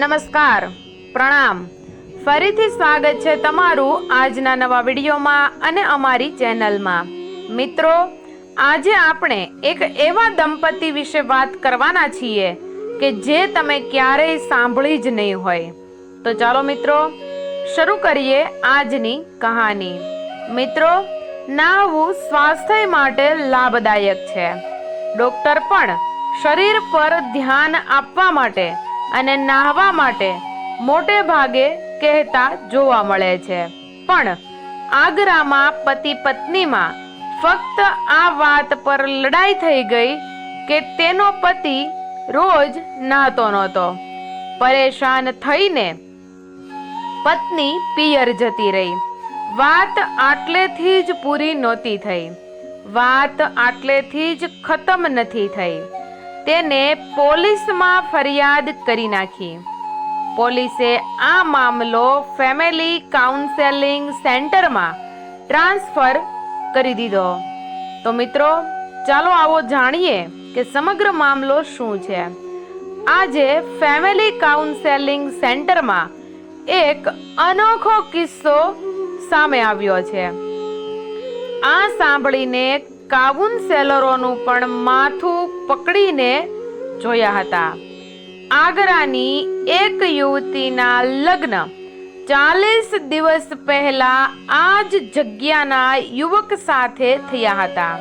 નમસ્કાર. પ્રણામ. ફરીથી સ્વાગત છે તમારું આજના નવા વિડીયોમાં અને અમારી ચેનલમાં. મિત્રો, આજે આપણે એક એવા દંપતી વિશે વાત કરવાના છીએ કે જે તમે ક્યારેય સાંભળી જ નહીં હોય. તો ચાલો મિત્રો, શરૂ કરીએ આજની કહાની. મિત્રો નાહવું સ્વાસ્થ્ય માટે લાભદાયક છે. ડોક્ટર પણ શરીર પર ધ્યાન આપવા માટે અને નાહવા માટે મોટે ભાગે કહેતા જોવા મળે છે. પણ આગ્રામાં પતિ પત્નીમાં ફક્ત આ વાત પર લડાઈ થઈ ગઈ કે તેનો પતિ રોજ નાહતો નહોતો. પરેશાન થઈને પત્ની પિયર જતી રહી. વાત આટલેથી જ પૂરી નહોતી થઈ. વાત આટલેથી જ ખતમ નથી થઈ. તેને પોલીસમાં ફરિયાદ કરી નાખી. પોલીસે આ મામલો ફેમિલી કાઉન્સેલિંગ સેન્ટરમાં ટ્રાન્સફર કરી દીધો. તો મિત્રો, ચાલો આવો જાણીએ કે સમગ્ર મામલો શું છે. આજે ફેમિલી કાઉન્સેલિંગ સેન્ટરમાં એક અનોખો કિસ્સો સામે આવ્યો છે. આ સાંભળીને કાઉન્સેલરોનું પણ માથું પકડીને જોયા હતા. આગ્રાની એક યુવતીના લગ્ન. ચાલીસ દિવસ પહેલા આ જ જગ્યાના યુવક સાથે થયા હતા.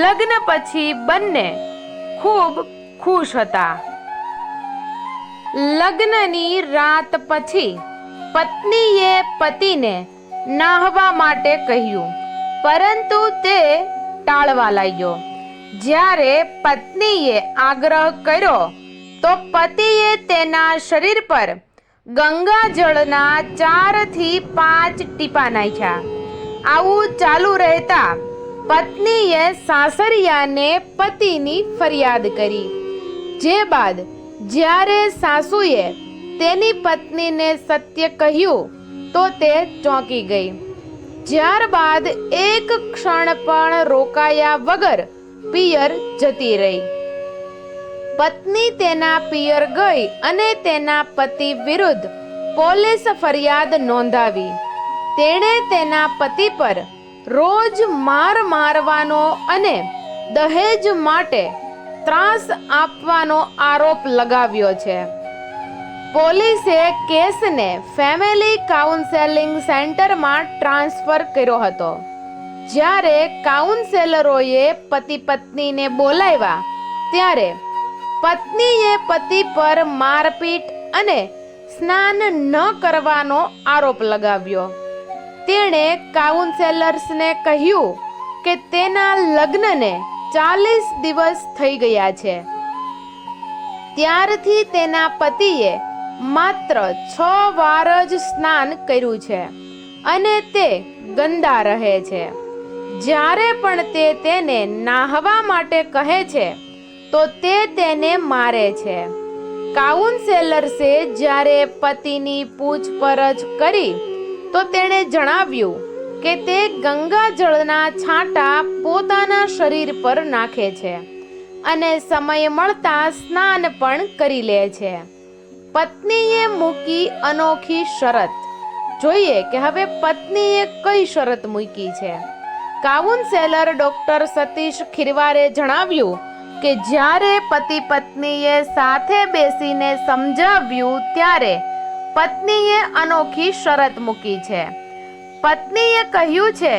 લગ્ન પછી બંને ખૂબ ખુશ હતા. લગ્નની રાત પછી પત્નીએ પતિને નાહવા માટે કહ્યું પરંતુ તે ટાળવા લાગ્યો. જ્યારે પત્નીએ આગ્રહ કર્યો, તો પતિએ તેના શરીર પર ગંગાજળના ચારથી પાંચ ટીપા નાખ્યા. આવું ચાલુ રહેતા પત્નીએ સાસરિયાને પતિની ફરિયાદ કરી. જે બાદ જ્યારે સાસુએ તેની પત્નીને સત્ય કહ્યું, તો તે ચોંકી ગઈ. ત્યારબાદ એક ક્ષણ પણ રોકાયા વગર પિયર જતી રહી. પત્ની તેના પિયર ગઈ અને તેના પતિ વિરુદ્ધ પોલીસ ફરિયાદ નોંધાવી. તેણે તેના પતિ પર રોજ માર મારવાનો અને દહેજ માટે ત્રાસ આપવાનો આરોપ લગાવ્યો છે. પોલીસે કેસને ફેમિલી કાઉન્સેલિંગ સેન્ટરમાં ટ્રાન્સફર કર્યો હતો. જ્યારે કાઉન્સેલરોએ પતિ પત્નીને બોલાવ્યા, ત્યારે પત્નીએ પતિ પર મારપીટ અને સ્નાન ન કરવાનો આરોપ લગાવ્યો. તેણે કાઉન્સેલર્સને કહ્યું કે તેના લગ્નને ચાલીસ દિવસ થઈ ગયા છે. ત્યારથી તેના પતિએ માત્ર છ વાર જ સ્નાન કર્યું છે અને તે ગંદા રહે છે. જ્યારે પણ તે તેને નાહવા માટે કહે છે, તો તે તેને મારે છે. કાઉન્સેલર્સે જ્યારે પતિની પૂછપરછ કરી, તો તેણે જણાવ્યું કે તે ગંગાજળના છાંટા પોતાના શરીર પર નાખે છે અને સમય મળતા સ્નાન પણ કરી લે છે. પત્નીએ મૂકી અનોખી શરત. જોઈએ કે હવે પત્નીએ કઈ શરત મૂકી છે. કાઉન્સેલર ડોક્ટર સતીશ ખીરવારે જણાવ્યું કે જ્યારે પતિ પત્નીએ સાથે બેસીને સમજાવ્યું ત્યારે પત્નીએ અનોખી શરત મૂકી છે. પત્નીએ કહ્યું છે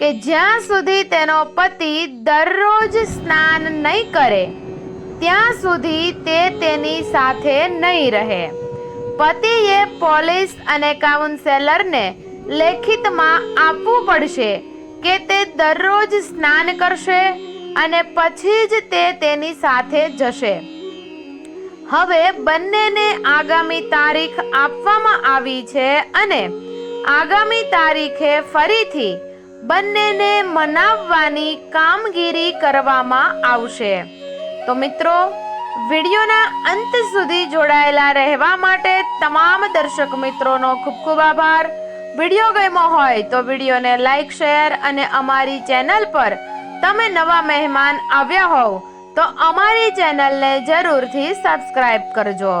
કે જ્યાં સુધી તેનો પતિ દરરોજ સ્નાન નહીં કરે ત્યાં સુધી તે તેની સાથે નહીં રહે. પતિએ પોલીસ અને કાઉન્સેલરને લેખિતમાં આપવું પડશે કે તે દરરોજ સ્નાન કરશે અને પછી જ તે તેની સાથે જશે. હવે બંનેને આગામી તારીખ આપવામાં આવી છે અને આગામી તારીખે ફરીથી બંનેને મનાવવાની કામગીરી કરવામાં આવશે. તો મિત્રો, વિડીયોના અંત સુધી જોડાયેલા રહેવા માટે તમામ દર્શક મિત્રોનો ખૂબ ખૂબ આભાર. વીડિયો ગમ્યો હોય તો વિડીયોને લાઈક, શેર અને અમારી ચેનલ પર તમે નવા મહેમાન આવ્યા હોવ તો અમારી ચેનલને જરૂરથી સબસ્ક્રાઇબ કરજો.